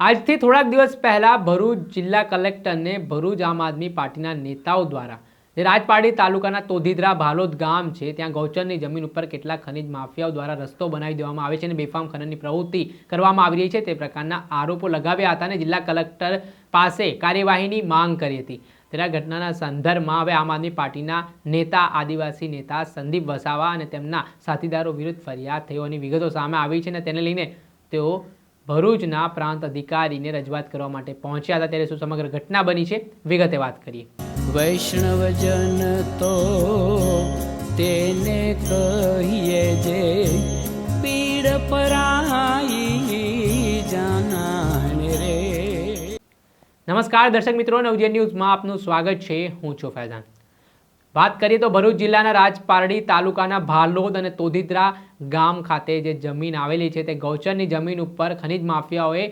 આજથી થોડાક દિવસ પહેલાં ભરૂચ જિલ્લા કલેક્ટરને ભરૂચ આમ આદમી પાર્ટીના નેતાઓ દ્વારા, જે રાજપાડી તાલુકાના તોધીદરા ભાલોદ ગામ છે, ત્યાં ગૌચરની જમીન ઉપર કેટલાક ખનિજ માફિયાઓ દ્વારા રસ્તો બનાવી દેવામાં આવે છે અને બેફામ ખનનની પ્રવૃત્તિ કરવામાં આવી રહી છે, તે પ્રકારના આરોપો લગાવ્યા હતા અને જિલ્લા કલેક્ટર પાસે કાર્યવાહીની માંગ કરી હતી. ત્યારે ઘટનાના સંદર્ભમાં હવે આમ આદમી પાર્ટીના નેતા, આદિવાસી નેતા સંદીપ વસાવા અને તેમના સાથીદારો વિરુદ્ધ ફરિયાદ થયો હોવાની વિગતો સામે આવી છે અને તેને લઈને તેઓ ભરૂચના પ્રાંત અધિકારીને રજૂઆત કરવા માટે પહોંચ્યા હતા. ત્યારે શું સમગ્ર ઘટના બની છે? વિગતે વાત કરીએ. વૈષ્ણવજન તો તેને કહીએ જે પીડ પરાઈ જાનાને રે. નમસ્કાર દર્શક મિત્રો નવજે ન્યૂઝમાં આપનું સ્વાગત છે. હું છું ફૈઝાન. વાત કરીએ તો ભરૂચ જિલ્લાના રાજપારડી તાલુકાના ભાલોદ અને તોધીદ્રા ગામ ખાતે જે જમીન આવેલી છે તે ગૌચરની જમીન ઉપર ખનિજ માફિયાઓએ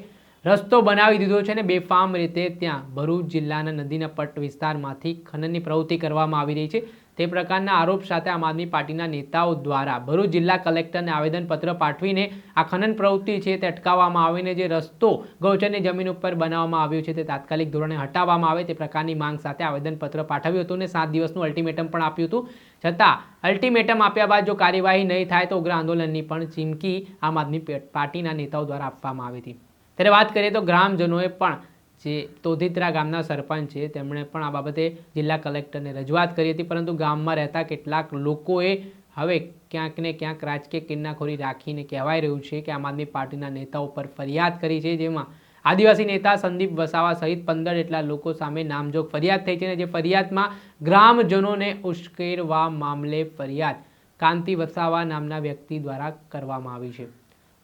રસ્તો બનાવી દીધો છે અને બેફામ રીતે ત્યાં ભરૂચ જિલ્લાના નદીના પટ વિસ્તારમાંથી ખનનની પ્રવૃત્તિ કરવામાં આવી રહી છે. તે પ્રકારના આરોપ સાથે આમ આદમી પાર્ટીના નેતાઓ દ્વારા ભરૂચ જિલ્લા કલેક્ટરને આવેદનપત્ર પાઠવીને આ ખનન પ્રવૃત્તિ છે તે અટકાવવામાં આવીને જે રસ્તો ગૌચરની જમીન ઉપર બનાવવામાં આવ્યો છે તે તાત્કાલિક ધોરણે હટાવવામાં આવે તે પ્રકારની માંગ સાથે આવેદનપત્ર પાઠવ્યું હતું અને સાત દિવસનું અલ્ટિમેટમ પણ આપ્યું હતું. છતાં અલ્ટિમેટમ આપ્યા બાદ જો કાર્યવાહી નહીં થાય તો ઉગ્ર આંદોલનની પણ ચીમકી આમ આદમી પાર્ટીના નેતાઓ દ્વારા આપવામાં આવી હતી. ત્યારે વાત કરીએ તો ગ્રામજનોએ પણ જે તોધિત્રા ગામના સરપંચ છે, તેમણે પણ આ બાબતે જિલ્લા કલેક્ટરને રજૂઆત કરી હતી, પરંતુ ગામમાં રહેતા કેટલાક લોકોએ હવે ક્યાંક ને ક્યાંક રાજકીય કિન્નાખોરી રાખીને કહેવાય રહ્યું છે કે આમ આદમી પાર્ટીના નેતાઓ પર ફરિયાદ કરી છે, જેમાં આદિવાસી નેતા સંદીપ વસાવા સહિત પંદર જેટલા લોકો સામે નામજોગ ફરિયાદ થઈ છે અને જે ફરિયાદમાં ગ્રામજનોને ઉશ્કેરવા મામલે ફરિયાદ કાંતિ વસાવા નામના વ્યક્તિ દ્વારા કરવામાં આવી છે.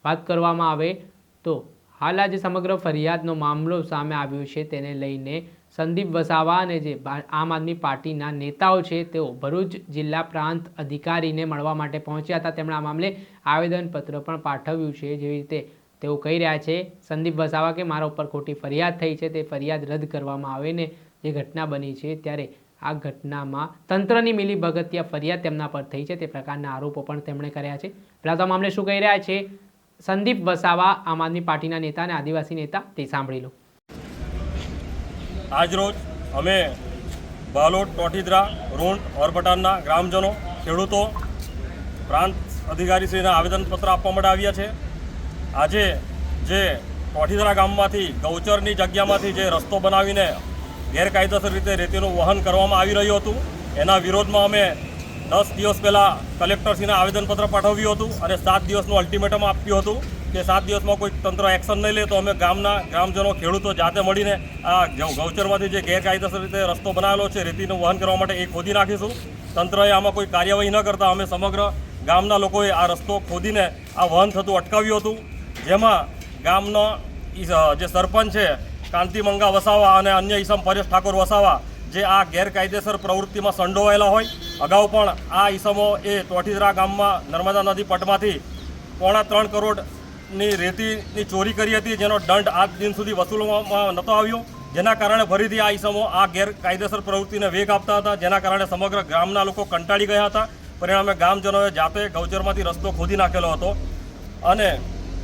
વાત કરવામાં આવે તો હાલ આજે સમગ્ર ફરિયાદનો મામલો સામે આવ્યો છે. તેને લઈને સંદીપ વસાવા અને જે આમ આદમી પાર્ટીના નેતાઓ છે, તેઓ ભરૂચ જિલ્લા પ્રાંત અધિકારીને મળવા માટે પહોંચ્યા હતા. તેમણે આ મામલે આવેદનપત્ર પણ પાઠવ્યું છે. જેવી રીતે તેઓ કહી રહ્યા છે, સંદીપ વસાવા કે મારા ઉપર ખોટી ફરિયાદ થઈ છે, તે ફરિયાદ રદ કરવામાં આવે ને જે ઘટના બની છે, ત્યારે આ ઘટનામાં તંત્રની મિલી ભગતિયા ફરિયાદ તેમના પર થઈ છે. તે પ્રકારના આરોપો પણ તેમણે કર્યા છે. પહેલાં તો મામલે શું કહી રહ્યા છે? સંદીપ વસાવા આમ આદમી પાર્ટીના નેતા અને આદિવાસી નેતા, તે સાંભળી લો. આજરોજ અમે બાલોદ ટોટીદરા રૂંટ ઓરપટાણના ગ્રામજનો, ખેડૂતો, પ્રાંત અધિકારીશ્રીના આવેદનપત્ર આપવા માટે આવ્યા છે. આજે જે ટોઠીદ્રા ગામમાંથી, ગૌચરની જગ્યામાંથી જે રસ્તો બનાવીને ગેરકાયદેસર રીતે રેતીનું વહન કરવામાં આવી રહ્યું હતું, એના વિરોધમાં અમે દસ દિવસ પહેલાં કલેક્ટરશ્રીને આવેદનપત્ર પાઠવ્યું હતું અને સાત દિવસનું અલ્ટિમેટમ આપ્યું હતું કે સાત દિવસમાં કોઈ તંત્ર એક્શન નહીં લે તો અમે ગામના ગ્રામજનો ખેડૂતો જાતે મળીને આ ગૌચરમાંથી જે ગેરકાયદેસર રીતે રસ્તો બનાવેલો છે રેતીનું વહન કરવા માટે એ ખોદી નાખીશું. તંત્રએ આમાં કોઈ કાર્યવાહી ન કરતા અમે સમગ્ર ગામના લોકોએ આ રસ્તો ખોદીને આ વહન થતું અટકાવ્યું હતું. જેમાં ગામનો જે સરપંચ છે, કાંતિ મંગા વસાવા અને અન્ય ઈસમ પરેશ ઠાકોર વસાવા જે આ ગેરકાયદેસર પ્રવૃત્તિમાં સંડોવાયેલા હોય અગાઉ પણ આ ઈસમો એ ટોટીદરા ગામમાં નર્મદા નદી પટમાંથી પોણા ત્રણ કરોડની રેતીની ચોરી કરી હતી, જેનો દંડ આજ દિન સુધી વસૂલવામાં નહોતો આવ્યો. જેના કારણે ફરીથી આ ઈસમો આ ગેરકાયદેસર પ્રવૃત્તિને વેગ આપતા હતા. જેના કારણે સમગ્ર ગામના લોકો કંટાળી ગયા હતા. પરિણામે ગામજનોએ જાતે ગૌચરમાંથી રસ્તો ખોદી નાખેલો હતો. અને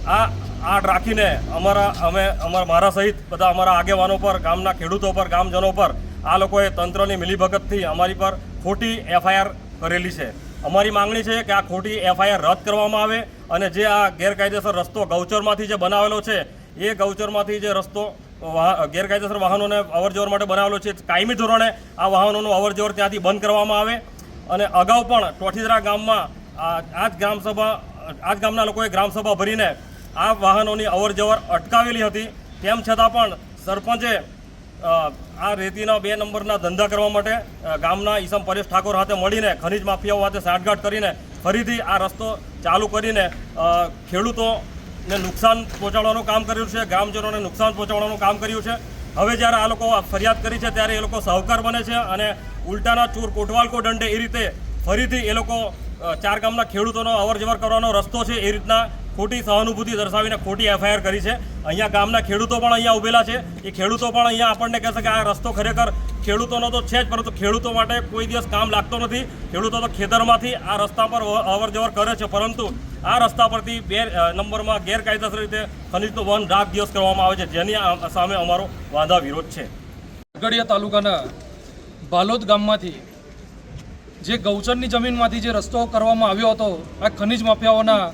આ આડ રાખીને અમારા, અમે, અમારા, મારા સહિત બધા અમારા આગેવાનો પર, ગામના ખેડૂતો પર, ગામજનો પર આ લોકોએ તંત્રની મિલીભગતથી અમારી પર ખોટી એફઆઈઆર કરેલી છે. અમારી માંગણી છે કે આ ખોટી એફઆઈઆર રદ કરવામાં આવે અને જે આ ગેરકાયદેસર રસ્તો ગૌચરમાંથી જે બનાવેલો છે, એ ગૌચરમાંથી જે રસ્તો ગેરકાયદેસર વાહનોને અવરજવર માટે બનાવેલો છે, કાયમી ધોરણે આ વાહનોનું અવરજવર ત્યાંથી બંધ કરવામાં આવે. અને અગાઉ પણ ટોઠીદરા ગામમાં આ જ ગ્રામસભા, આ જ ગામના લોકોએ ગ્રામસભા ભરીને આ વાહનોની અવરજવર અટકાવેલી હતી. તેમ છતાં પણ સરપંચે આ રેતીના બે નંબરના ધંધા કરવા માટે ગામના ઈસમ પરેશ ઠાકોર સાથે મળીને ખનિજ માફિયાઓ સાથે સાંઠગાંઠ કરીને ફરીથી આ રસ્તો ચાલુ કરીને ખેડૂતોને નુકસાન પહોંચાડવાનું કામ કર્યું છે ગ્રામજનોને નુકસાન પહોંચાડવાનું કામ કર્યું છે. હવે જ્યારે આ લોકો ફરિયાદ કરી છે, ત્યારે એ લોકો સાહુકાર બને છે અને ઉલટાના ચૂર કોટવાલકો દંડે એ રીતે ફરીથી એ લોકો ચાર ગામના ખેડૂતોનો અવર કરવાનો રસ્તો છે એ રીતના ખોટી સહાનુભૂતિ દર્શાવીને ખોટી એફઆઈઆર કરી છે. અહીંયા ગામના ખેડૂતો પણ અહીંયા ઉભેલા છે. એ ખેડૂતો પણ અહીંયા આપણને કહેશે કે આ રસ્તો ખરેખર ખેડૂતોનો તો છે જ, પરંતુ ખેડૂતો માટે કોઈ દિવસ કામ લાગતો નથી. ખેડૂતો તો ખેતરમાંથી આ રસ્તા પર અવર કરે છે, પરંતુ આ રસ્તા પરથી બે નંબરમાં ગેરકાયદેસર રીતે ખનિજનું વન રાત દિવસ કરવામાં આવે છે, જેની સામે અમારો વાંધા વિરોધ છે. ગઢિયા તાલુકાના બાલોદ ગામમાંથી જે ગૌચરની જમીનમાંથી જે રસ્તો કરવામાં આવ્યો હતો, આ ખનિજ માફિયાઓના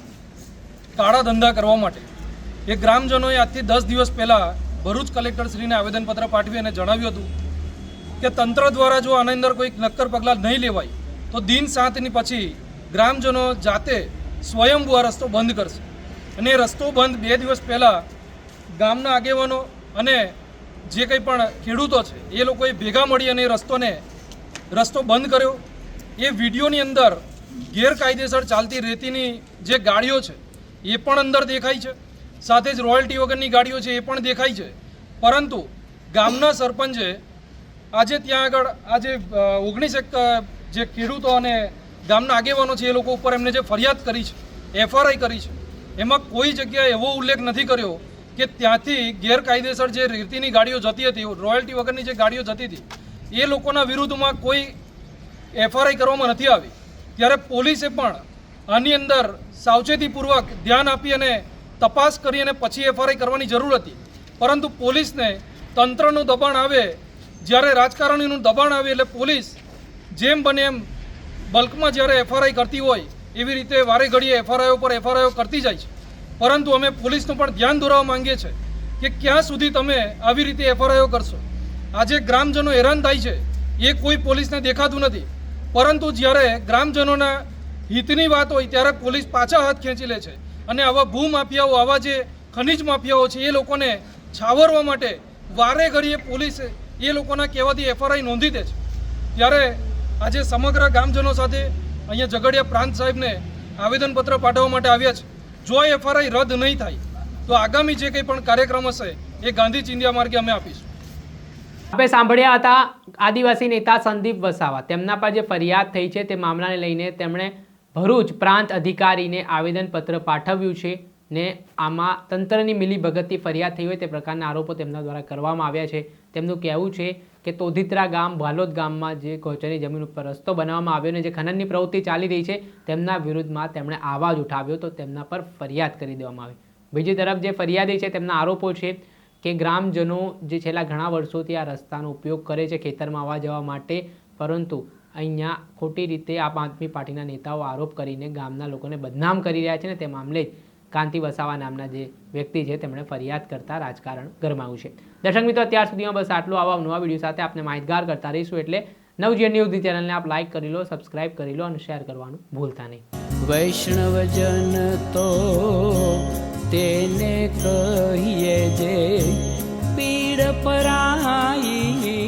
કાળા ધંધા કરવા માટે. એ ગ્રામજનોએ આજથી દસ દિવસ પહેલાં ભરૂચ કલેક્ટરશ્રીને આવેદનપત્ર પાઠવી અને જણાવ્યું હતું કે તંત્ર દ્વારા જો આની અંદર કોઈ નક્કર પગલાં નહીં લેવાય, તો દિન સાતની પછી ગ્રામજનો જાતે સ્વયંભૂ આ રસ્તો બંધ કરશે. અને એ રસ્તો બંધ બે દિવસ પહેલાં ગામના આગેવાનો અને જે કંઈ પણ ખેડૂતો છે, એ લોકોએ ભેગા મળી અને રસ્તોને, રસ્તો બંધ કર્યો. એ વિડીયોની અંદર ગેરકાયદેસર ચાલતી રેતીની જે ગાડીઓ છે એ પણ અંદર દેખાય છે. સાથે જ રોયલ્ટી વગરની ગાડીઓ છે એ પણ દેખાય છે. પરંતુ ગામના સરપંચે આજે ત્યાં આગળ, આજે ઓગણીસ એક જે ખેડૂતો અને ગામના આગેવાનો છે એ લોકો ઉપર એમને જે ફરિયાદ કરી છે, એફઆરઆઈ કરી છે, એમાં કોઈ જગ્યાએ એવો ઉલ્લેખ નથી કર્યો કે ત્યાંથી ગેરકાયદેસર જે રેતીની ગાડીઓ જતી હતી, રોયલ્ટી વગરની જે ગાડીઓ જતી હતી, એ લોકોના વિરુદ્ધમાં કોઈ એફઆરઆઈ કરવામાં નથી આવી. ત્યારે પોલીસે પણ આની અંદર સાવચેતીપૂર્વક ધ્યાન આપી અને તપાસ કરી અને પછી એફઆરઆઈ કરવાની જરૂર હતી. પરંતુ પોલીસને તંત્રનું દબાણ આવે, જ્યારે રાજકારણીનું દબાણ આવે એટલે પોલીસ જેમ બને એમ બલ્કમાં જ્યારે એફઆરઆઈ કરતી હોય, એવી રીતે વારે ઘડીએ એફઆરઆઈઓ પર એફઆરઆઈઓ કરતી જાય છે. પરંતુ અમે પોલીસનું પણ ધ્યાન દોરવા માંગીએ છીએ કે ક્યાં સુધી તમે આવી રીતે એફઆરઆઈઓ કરશો. આજે ગ્રામજનો હેરાન થાય છે, એ કોઈ પોલીસને દેખાતું નથી. પરંતુ જ્યારે ગ્રામજનોના હિતની વાત હોય ત્યારે પોલીસ પાછા હાથ ખેંચી લે છે. અને આવા ભૂમાફિયાઓ, આવા જે ખનિજ માફિયાઓ છે, એ લોકોને છાવરવા માટે વારે ઘડીએ પોલીસ એ લોકોના કહેવાથી એફઆરઆઈ નોંધી દે છે. ત્યારે આજે સમગ્ર ગામજનો સાથે અહીંયા ઝઘડિયા પ્રાંત સાહેબને આવેદનપત્ર પાઠવવા માટે આવ્યા છે. જો એફઆરઆઈ રદ નહીં થાય, તો આગામી જે કંઈ પણ કાર્યક્રમ હશે, એ ગાંધી ચિંધ્યા માર્ગે અમે આપીશું. આપણે સાંભળ્યા હતા આદિવાસી નેતા સંદીપ વસાવા. તેમના પર જે ફરિયાદ થઈ છે તે મામલાને લઈને તેમણે ભરૂચ પ્રાંત અધિકારીને આવેદનપત્ર પાઠવ્યું છે ને આમાં તંત્રની મિલીભગતથી ફરિયાદ થઈ હોય તે પ્રકારના આરોપો તેમના દ્વારા કરવામાં આવ્યા છે. તેમનું કહેવું છે કે તોધિત્રા ગામ, ભાલોદ ગામમાં જે ગૌચરની જમીન ઉપર રસ્તો બનાવવામાં આવ્યો અને જે ખનનની પ્રવૃત્તિ ચાલી રહી છે, તેમના વિરુદ્ધમાં તેમણે આવાજ ઉઠાવ્યો તો તેમના પર ફરિયાદ કરી દેવામાં આવી. બીજી તરફ જે ફરિયાદી છે તેમના આરોપો છે કે ગ્રામજનો જે છેલ્લા ઘણા વર્ષોથી આ રસ્તાનો ઉપયોગ કરે છે ખેતરમાં આવવા જવા માટે, પરંતુ અહીંયા ખોટી રીતે આમ આદમી પાર્ટીના નેતાઓ આરોપ કરીને ગામના લોકોને બદનામ કરી રહ્યા છે ને તે મામલે જ કાંતિ વસાવા નામના જે વ્યક્તિ છે તેમણે ફરિયાદ કરતા રાજકારણ ગરમાયું છે. દર્શક મિત્રો, અત્યાર સુધીમાં બસ આટલું. આવા નવા વીડિયો સાથે આપને માહિતગાર કરતા રહીશું એટલે નવજીવન ન્યૂઝની ચેનલને આપ લાઇક કરી લો સબસ્ક્રાઇબ કરી લો અને શેર કરવાનું ભૂલતા નહીં. વૈષ્ણવજન તો તેને કહીએ જે પીડ પરાઈ